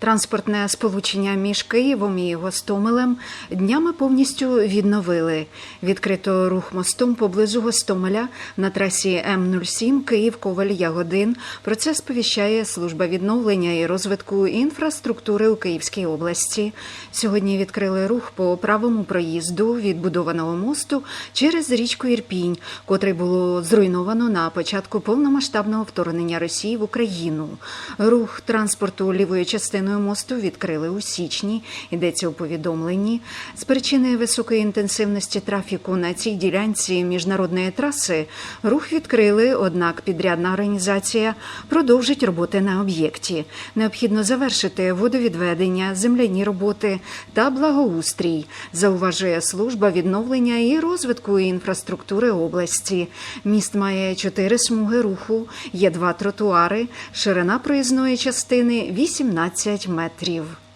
Транспортне сполучення між Києвом і Гостомелем днями повністю відновили. Відкрито рух мостом поблизу Гостомеля на трасі М07 Київ Коваль Ягодин. Про це сповіщає служба відновлення і розвитку інфраструктури у Київській області. Сьогодні відкрили рух по правому проїзду відбудованого мосту через річку Ірпінь, котрий було зруйновано на початку повномасштабного вторгнення Росії в Україну. Рух транспорту лівою частиною мосту відкрили у січні. Йдеться у повідомленні. З причини високої інтенсивності трафіку на цій ділянці міжнародної траси рух відкрили, однак підрядна організація продовжить роботи на об'єкті. Необхідно завершити водовідведення, земляні роботи та благоустрій, зауважує служба відновлення і розвитку інфраструктури області. Міст має чотири смуги руху, є два тротуари, ширина проїзної частини 18 de uma tribo.